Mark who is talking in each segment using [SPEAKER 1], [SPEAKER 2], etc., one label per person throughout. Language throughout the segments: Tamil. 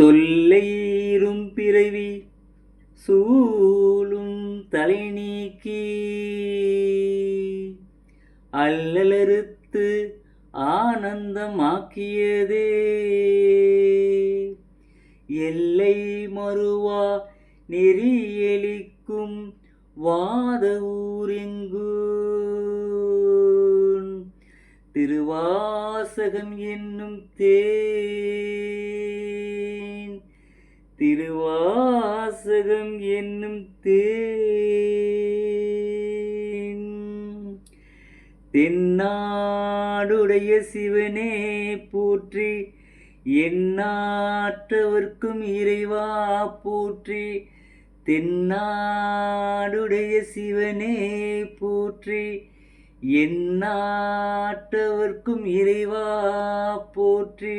[SPEAKER 1] தொல்லையிரும் பிறவி சூழும் தலை நீக்கி அல்லலறுத்து ஆனந்தமாக்கியதே. எல்லை மறுவா நெறியெளிக்கும் வாத ஊரெங்கு? திருவாசகம் என்னும் தே திருவாசகம் என்னும் தேன். தென்னாடுடைய சிவனே போற்றி எண்ணாற்றவர்க்கும் இறைவா போற்றி தென்னாடுடைய சிவனே போற்றி எண்ணாற்றவர்க்கும் இறைவா போற்றி.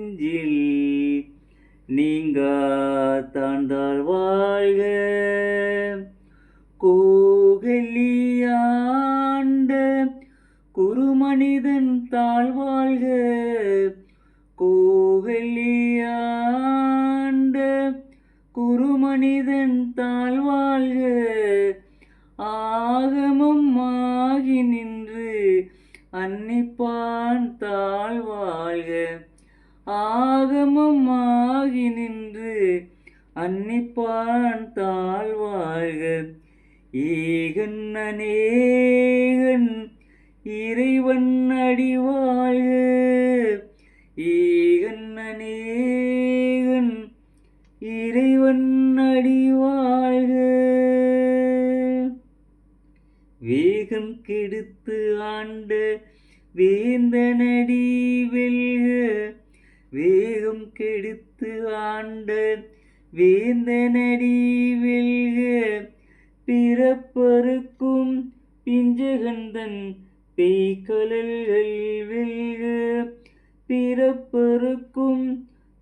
[SPEAKER 1] நெஞ்சில் நீங்க தாழ் வாழ்க. கோகலியாண்ட குருமனிதன் தாழ்வாழ்க கோகலியாண்ட குருமனிதன் தாழ்வாழ்க ஆகமம் ஆகி நின்று அன்னிப்பான் தாழ்வாழ்க ஆகமம் ஆகி நின்று அன்னிப்பான் தாழ்வாழ்க ஏகன் அநேகன் இறைவன் அடிவாழ்க ஏகன் அநேகன் இறைவன் அடிவாழ்க வேகம் கெடுத்து ஆண்ட வேந்த பிஞ்சகந்தன் பெய்கலல்கள் வெல்க பிறப்பருக்கும்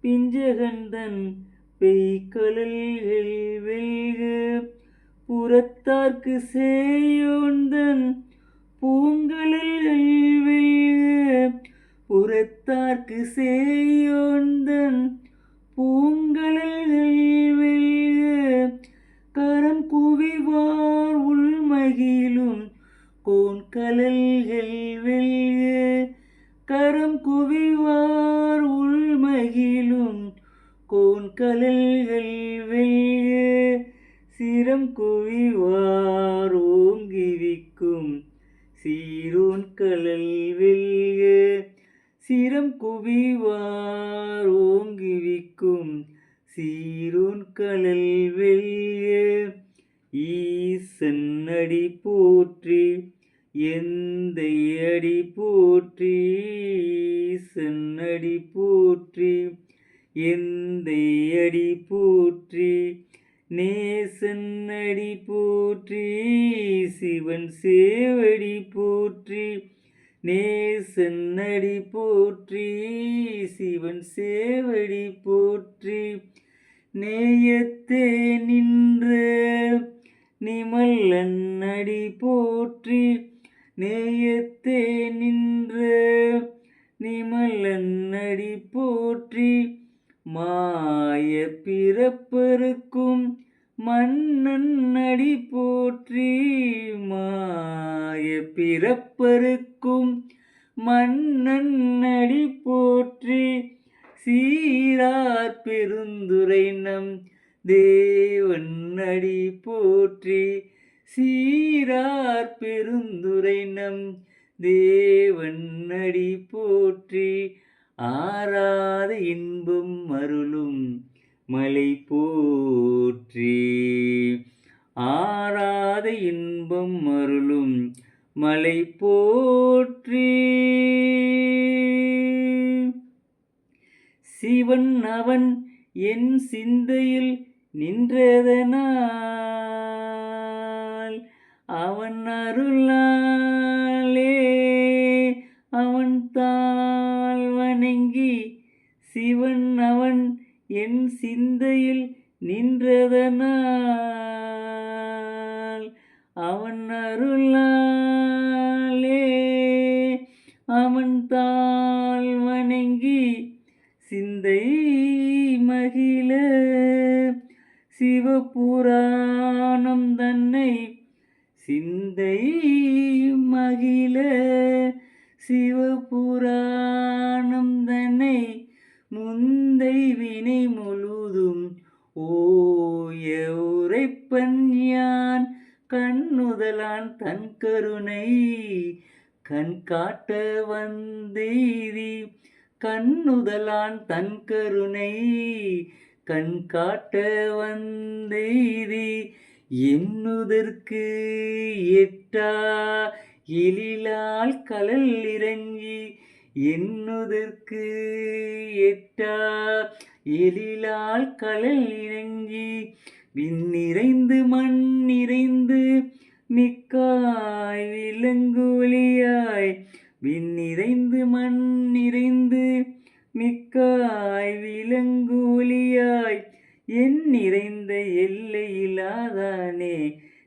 [SPEAKER 1] பிஞ்சகந்தன் பெய்கலல்கள் வெல்க புறத்தார்க்கு சேயோந்தன் பூங்கலல்கள் வெல்க புறத்தார்க்கு சேயோந்தன் எந்த போற்றி நேசன் அடி போற்றி சிவன் சேவடி போற்றி நேசன் அடி போற்றி சிவன் சேவடி போற்றி. நேயத்தே நின்ற நிமல்லன் அடி போற்றி நேயத்தே நின்ற நிமலன் அடி போற்றி. மாய பிறப்பருக்கும் மன்னன் அடி போற்றி மாய பிறப்பருக்கும் மன்னன் அடி போற்றி சீரார் பெருந்துரை நம் தேவன் அடி போற்றி சீரார் பெருந்துரை நம் தேவன் அடி போற்றி. ஆறாத இன்பம் அருளும் மலை போற்றி. ஆறாத இன்பம் அருளும் மலை போற்றி. சிவன் அவன் என் சிந்தையில் நின்றதனால் அவன் அருளாலே அவன் தான் வணங்கி சிவன் அவன் என் சிந்தையில் நின்றதனால் அவன் அருளாலே அவன் தாள் வணங்கி சிந்தை மகிழ சிவபுராணம் தன்னை சிந்தை மகிழ சிவபுராணம் தன்னை முந்தை வினை முழுதும் ஓய உரைப்பன் யான். கண்ணுதலான் தன் கருணை கண் காட்ட வந்தெய்தி. கண்ணுதலான் தன் கருணை கண் காட்ட வந்தெய்தி. என்னுதற்கு எட்டா எழிலால் கலல் இறங்கி என்னுதற்கு எட்டா எழிலால் கலல் இறங்கி விண்ணிறைந்து மண் நிறைந்து மிக்காய் விலங்குலியாய் விண்ணிறைந்து மண் நிறைந்து மிக்காய் விலங்குலியாய் என் நிறைந்த எல்லையிலாதானே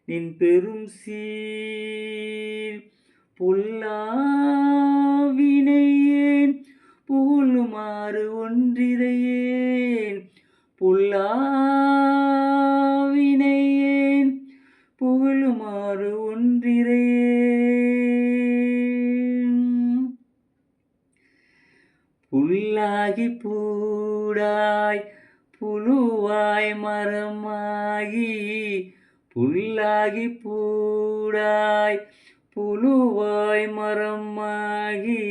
[SPEAKER 1] நின் பெரும் சீர். புல்லாவினையேன் புகழுமாறு ஒன்றிரையேன் புல்லாவினையேன் புகழுமாறு ஒன்றிரையேன் புல்லாகி பூடாய் புழுவாய் மரமாகி புல்லாகி பூடாய் புழுவாய் மரமாகி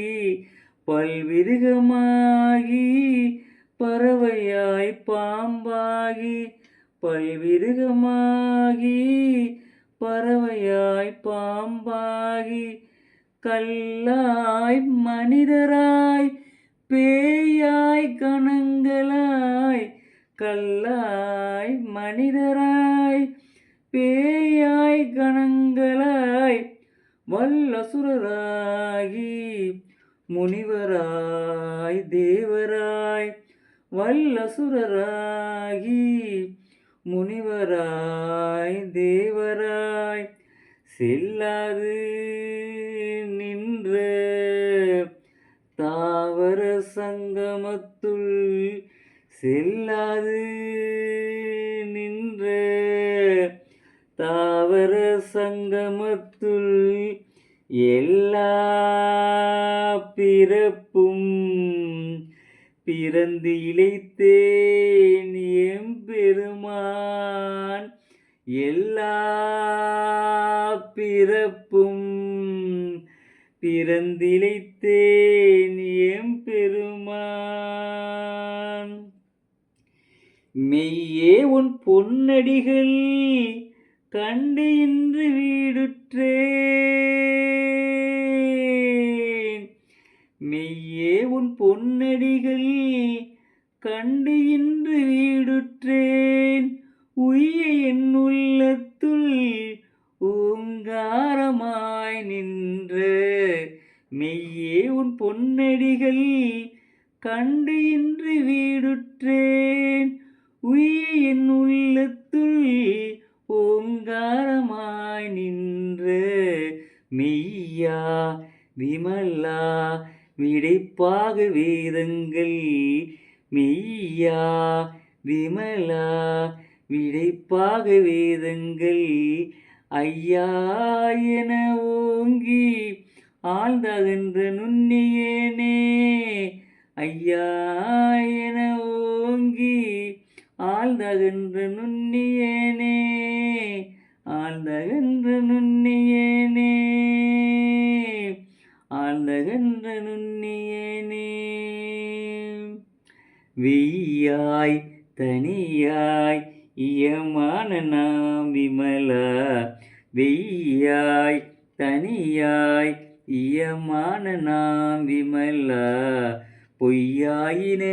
[SPEAKER 1] பல்விருகமாகி பறவையாய் பாம்பாகி பல்விருகமாகி பறவையாய் பாம்பாகி கல்லாய் மனிதராய் பேயாய் கணங்களாய் கல்லாய் மனிதராய் பேயாய் கணங்களாய் வல்லசுரராகி முனிவராய் தேவராய். வல்லசுரராகி முனிவராய் தேவராய். செல்லாது நின்ற தாவர சங்கமத்துள் செல்லாது நின்ற தாவர சங்கமத்துள் எல்லா பிறப்பும் பிறந்து இழைத்தேன் எம்பெருமான் எல்லா பிறப்பும் பிறந்திழைத்தேன் எம்பெருமான் மெய்யே உன் பொன்னடிகள் கண்டு இன்று வீடுற்றே மெய்யே உன் பொன்னடிகள் கண்டு இன்று வீடுற்றேன். உய்ய என் உள்ளத்துள் ஓங்காரமாய் நின்று மெய்யே உன் பொன்னடிகள் கண்டு இன்று வீடுற்றேன். உய்ய என் உள்ளத்துள் இயமான நாம் விமலா வெய்யாய் தனியாய் இயமான நாம் விமலா பொய்யாயின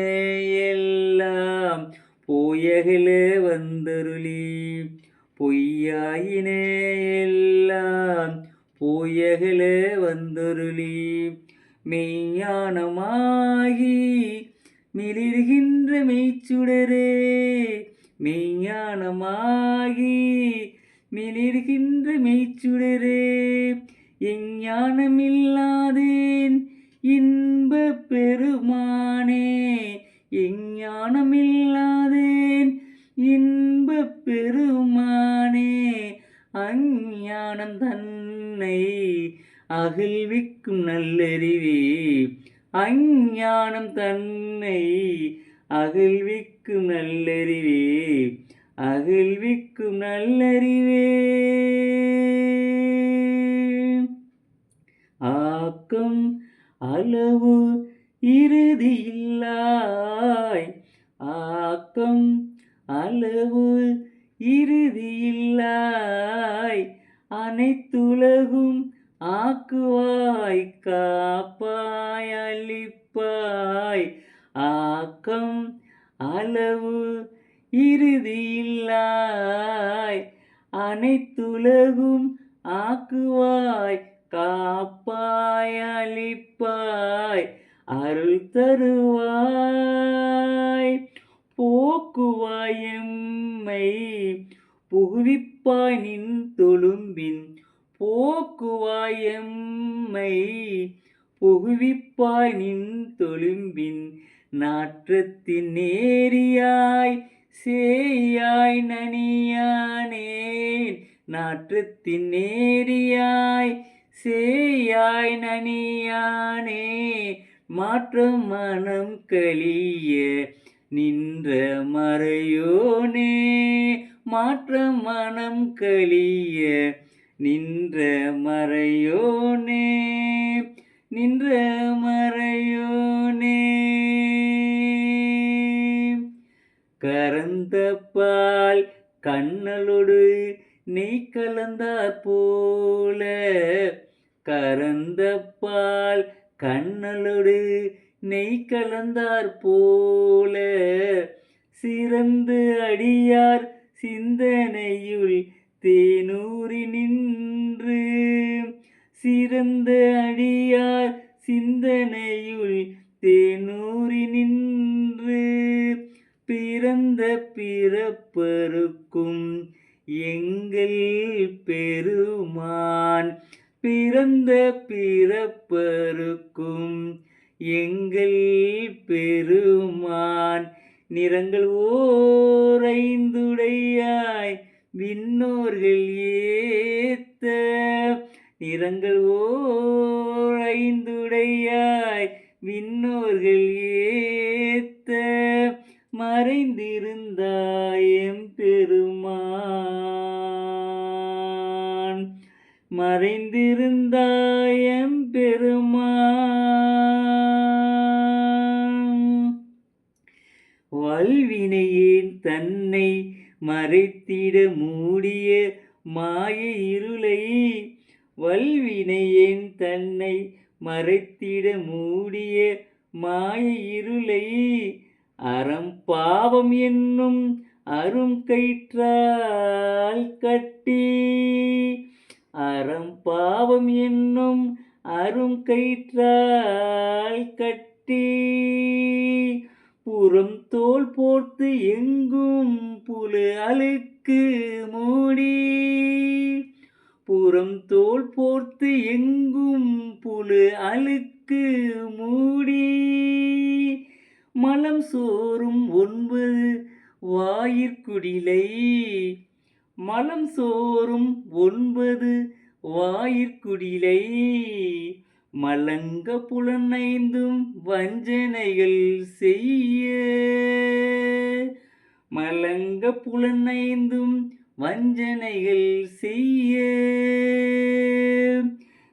[SPEAKER 1] எல்லாம் போயகல வந்தருளி. பொய்யாயினே எல்லாம் போயகல வந்தருளி. மெய்ஞானமாகி மிளிர்கின்ற மெய்ச்சுடரே மெய்ஞானமாகி மிளிர்கின்ற மெய்ச்சுடரே எஞ்ஞானமில்லாதேன் இன்ப பெருமானே எஞ்ஞானமில்லாதேன் இன்ப பெருமானே அஞ்ஞானம் தன்னை அகழ்விக்கும் நல்லறிவே அஞ்ஞானம் தன்னை அகழ்விக்கும் நல்லறிவே அகழ்விக்கும் நல்லறிவே. ஆக்கம் அளவு இறுதியில்லாய் ஆக்கம் அளவு இறுதியில்லாய் அனைத்துலகும் ஆக்குவாய் காப்பாய் அளிப்பாய் ஆக்கம் அளவு இறுதியில்லாய் அனைத்துலகும் ஆக்குவாய் காப்பாய் அளிப்பாய் அருள் தருவாய். போக்குவாய் எம்மை புகுவிப்பாய் நின் தொழும்பின். போக்குவாய் எம்மை புகுவிப்பாய் நின் தொழும்பின். நாற்றத்தின் நேரியாய் சேயாய் நனியானேன். நாற்றத்தின் நேரியாய் சேயாய் நனியானே. மாற்றம் மனம் கழிய நின்ற மறையோனே. மாற்றம் மனம் கழிய நின்ற மறையோனே. நின்ற மறையோனே. கரந்த பால் கண்ணலோடு நீ கலந்தாற் போல கரந்த பால் கண்ணலோடு நெய் கலந்தார் போல சிறந்து அடியார் சிந்தனையுள் தேனூறி நின்று. சிறந்த அடியார் சிந்தனையுள் தேனூறி நின்று. பிறந்த பிறப்பருக்கும் எங்கள் பெருமான். பிறந்த மாய இருளை வல்வினையேன் தன்னை மறைத்திட மூடிய மாய இருளை. அறம் பாவம் என்னும் அரும் கயிற்றால் கட்டி அறம் பாவம் என்னும் அரும் கயிற்றால் கட்டி. புறம் தோல் போர்த்து எங்கும் புலு அழுக்கு மூடி புறம் தோல் போர்த்து எங்கும் புழு அழுக்கு மூடி. மலம் சோறும் ஒன்பது வாயிற்குடிலை மலம் சோறும் ஒன்பது வாயிற்குடிலை. மலங்க புலனைந்தும் வஞ்சனைகள் செய்ய மலங்க புலனைந்தும் வஞ்சனைகள் செய்ய.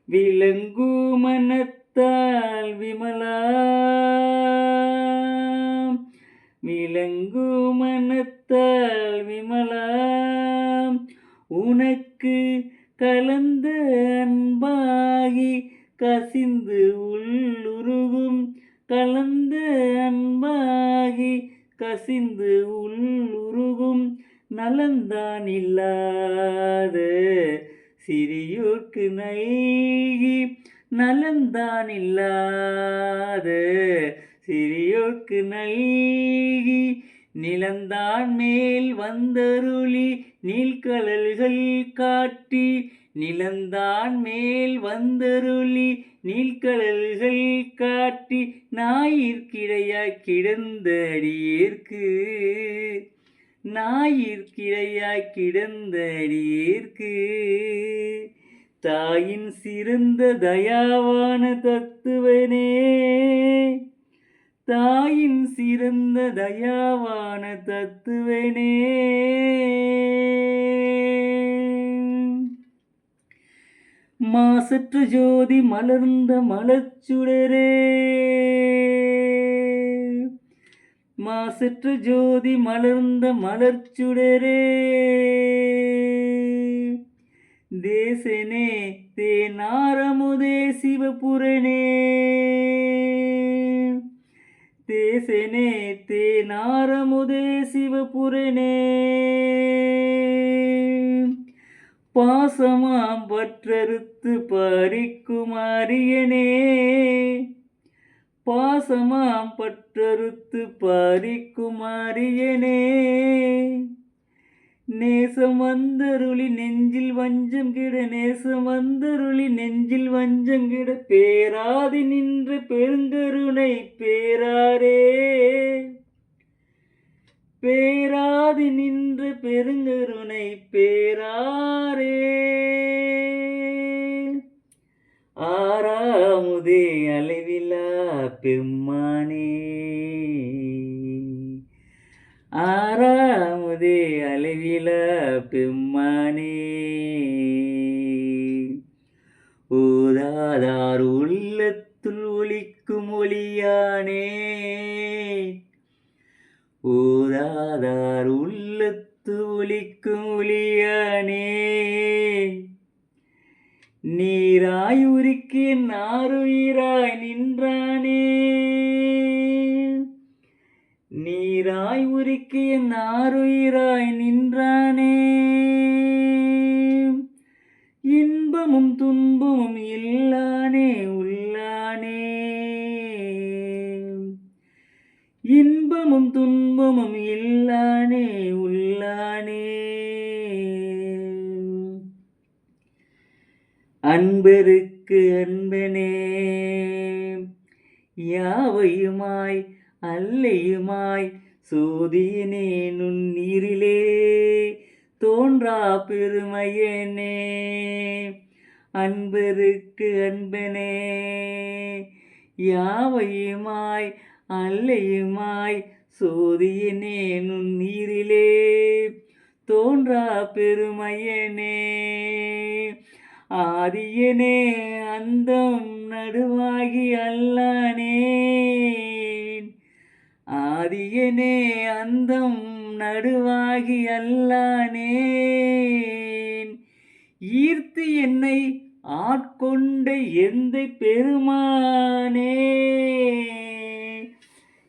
[SPEAKER 1] விலங்கு மனத்தால் விமலா. விலங்கு மனத்தால் விமலா. உனக்கு கலந்த அன்பாகி கசிந்து உள்ளுருகும். கலந்த அன்பாகி கசிந்து உள்ளுருகும் நலந்தான் இல்லாத. சிறியோர்க்கு நைகி நலந்தான் இல்லாத. சிறியோர்க்கு நல்கி நிலந்தான் மேல் வந்தருளி நீள்கடல்கள் காட்டி நிலந்தான் மேல் வந்தருளி நீள்கடல்கள் காட்டி ஞாயிற்கிடையாய் கிடந்தடியேற்கு. ஞாயிற்கிடையாய் கிடந்த தாயின் சிறந்த தயாவான தத்துவனே. தாயின் சிறந்த தயாவான தத்துவனே. மாசற்று ஜோதி மலர்ந்த மலச்சுடரே மாசற்று ஜோதி மலர்ந்த மலர்ச்சுடரே. தேசனே தேனாரமுதே சிவபுரனே தேசனே தேனாரமுதே சிவபுரனே பாசமாம் பற்றறுத்து பறிக்கும் பாசமாம் பற்றறுத்து பறிக்கும் நேசம் வந்தருளி நெஞ்சில் வஞ்சம் கிட நேசம் வந்தருளி நெஞ்சில் வஞ்சம் கிட பேராதி நின்ற பெருங்கருணை பேராரே. பேராது நின்று பெருங்கருணை பேராரே. ஆறாமுதே அளவிலா பெம்மானே. ஆறாமுதே அளவில பெம்மானே. ஓதாதார் உள்ளத்துள் ஒலிக்கும் ஒளியானே. ஓதாதார் உள்ளத்து ஒலிக்கும் ஒளியானே. நீராய் நாருயிராய் நின்றானே. நீராய் உருக்கிய நாருயிராய் நின்றானே. அன்பருக்கு அன்பனே. யாவையுமாய் அல்லையுமாய் சோதியனே நுண்ணீரிலே தோன்றா பெருமையனே. அன்பருக்கு அன்பனே. யாவையுமாய் அல்லையுமாய் சோதியனே நுண்ணீரிலே தோன்றா பெருமையனே. ஆதியனே அந்தம் நடுவாகி அல்லானேன். ஆதியனே அந்தம் நடுவாகி அல்லானேன். ஈர்த்து என்னை ஆட்கொண்ட எந்த பெருமானே.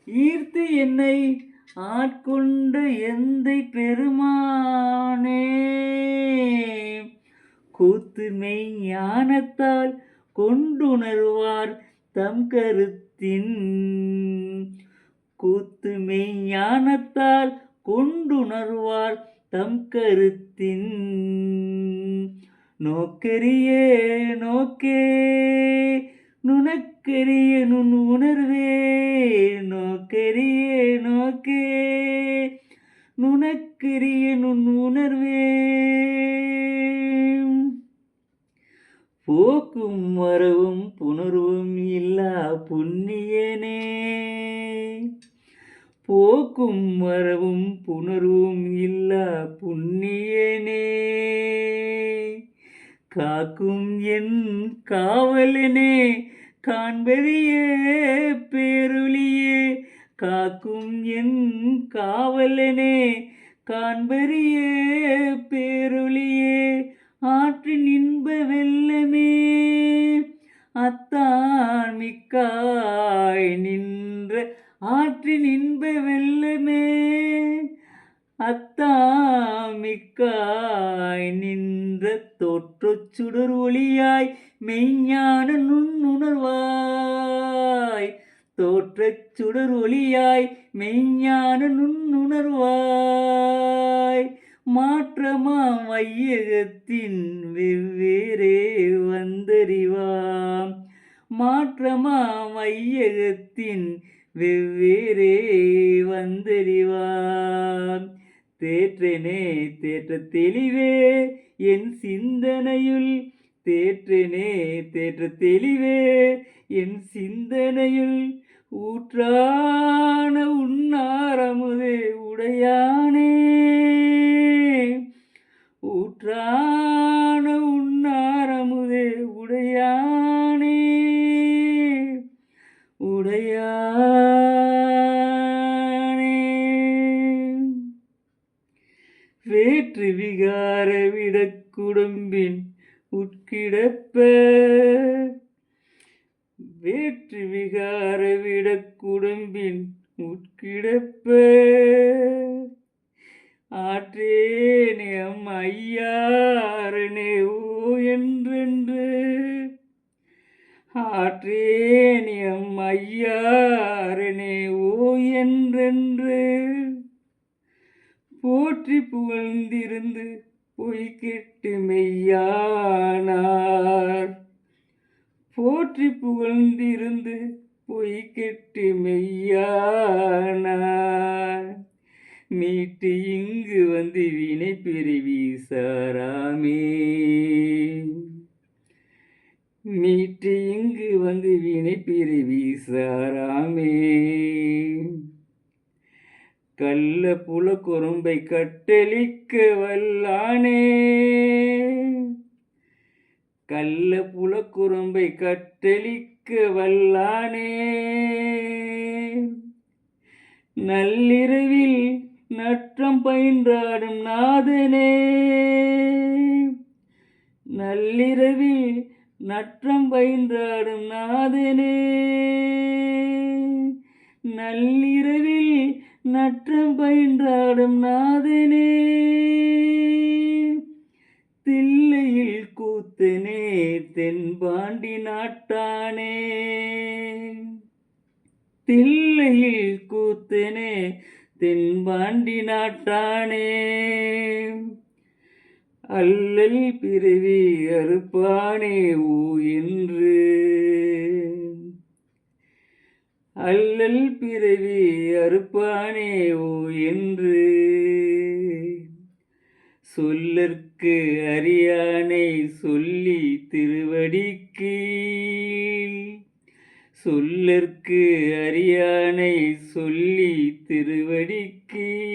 [SPEAKER 1] ஈர்த்து என்னை ஆட்கொண்ட எந்த பெருமானே. கூத்து மெய் ஞானத்தால் கொண்டுணர்வார் தம் கருத்தின். கூத்து மெய் ஞானத்தால் கொண்டுணர்வார் தம் கருத்தின். நோக்கரிய நோக்கே நுணக்கரிய நுண் உணர்வே. நோக்கரிய நோக்கே நுணக்கரிய நுண் உணர்வே. போக்கும் வரவும் புணர்வும் இல்லா புண்ணியனே. போக்கும் வரவும் புணர்வும் இல்லா புண்ணியனே. காக்கும் என் காவலனே காண்பறிய பேருளியே. காக்கும் என் காவலனே காண்பறிய பேருளியே. ஆற்றின் இன்ப வெள்ளமே. அத்தான் மிக்காய் நின்ற ஆற்றின் இன்ப வெள்ளமே. அத்தாமிக்காய் நின்ற தோற்றச் சுடர் ஒளியாய் மெய்ஞான நுண்ணுணர்வாய். தோற்றச் சுடர் ஒளியாய் மெய்ஞான நுண்ணுணர்வாய். மாற்றமாம் வையகத்தின் வெவ்வேறே வந்தறிவாம். மாற்றமாம் வையகத்தின் வெவ்வேறே வந்தறிவாம். தேற்றனே தேற்ற தெளிவே என் சிந்தனையுள். தேற்றனே தேற்ற தெளிவே என் சிந்தனையுள். ஊற்றான உன்னாரமுதே உடையானே. ஊற்றான உன்னாரமுதே உடையானே. உடையானே. வேற்று விகார விடக்குடும்பின் உட்கிடப்ப வேற்று விகார விடக்குடும்பின் உட்கிடப்ப. ஆற்றேனே அம் ஐயாரனே ஓ என்றென்று. ஆற்றேனியம் ஐயாரனே ஓ என்றென்று. போற்றி புகழ்ந்திருந்து பொய்கெட்டு மெய்யானார். போற்றி புகழ்ந்திருந்து பொய் கெட்டு மெய்யானார். மீட்டு இங்கு வந்து வினை பிரிவி சாராமே. மீட்டு இங்கு வந்து வினை பிரிவி சாராமே. கள்ள புல குறும்பை கட்டளிக்க வல்லானே. கள்ள புல குறும்பை கட்டளிக்க வல்லானே. நள்ளிரவில் நற்றம் பயின்றாடும் நாதனே. நள்ளிரவில் நற்றம் பயின்றாடும் நாதனே. நள்ளிரவில் நற்றம் பயின்றாடும் நாதனே. முத்தனே தென்பாண்டி நாட்டானே. தில்லையில் கூத்தனே தென்பாண்டி நாட்டானே. அல்லல் பிறவி அறுப்பானே ஊ என்று. அல்லல் பிறவி அறுப்பானே ஓ என்று. சொல்லற்கு அறியானை சொல்லி திருவடிக்கு. சொல்லற்கு அறியானை சொல்லி திருவடிக்கு.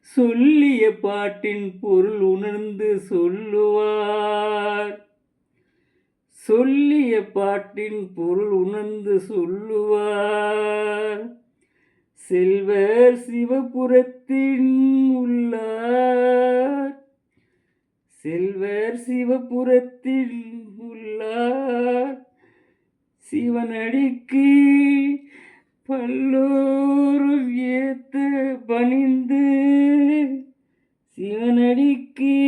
[SPEAKER 1] சொல்லிய பாட்டின் பொருள் உணர்ந்து சொல்லுவார். சொல்லிய பாட்டின் பொருள் உணர்ந்து சொல்லுவார். செல்வர் சிவபுரத்தின் உள்ளார். செல்வர் சிவபுரத்தில் உள்ளார். சிவனடிக்கு பல்லோரும் ஏத்த பணிந்து சிவனடிக்கு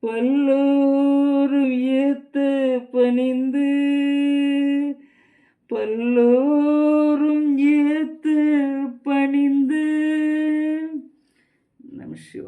[SPEAKER 1] பல்லோரும் ஏத்த பணிந்து பல்லோர் நம சிவாய நம சிவாய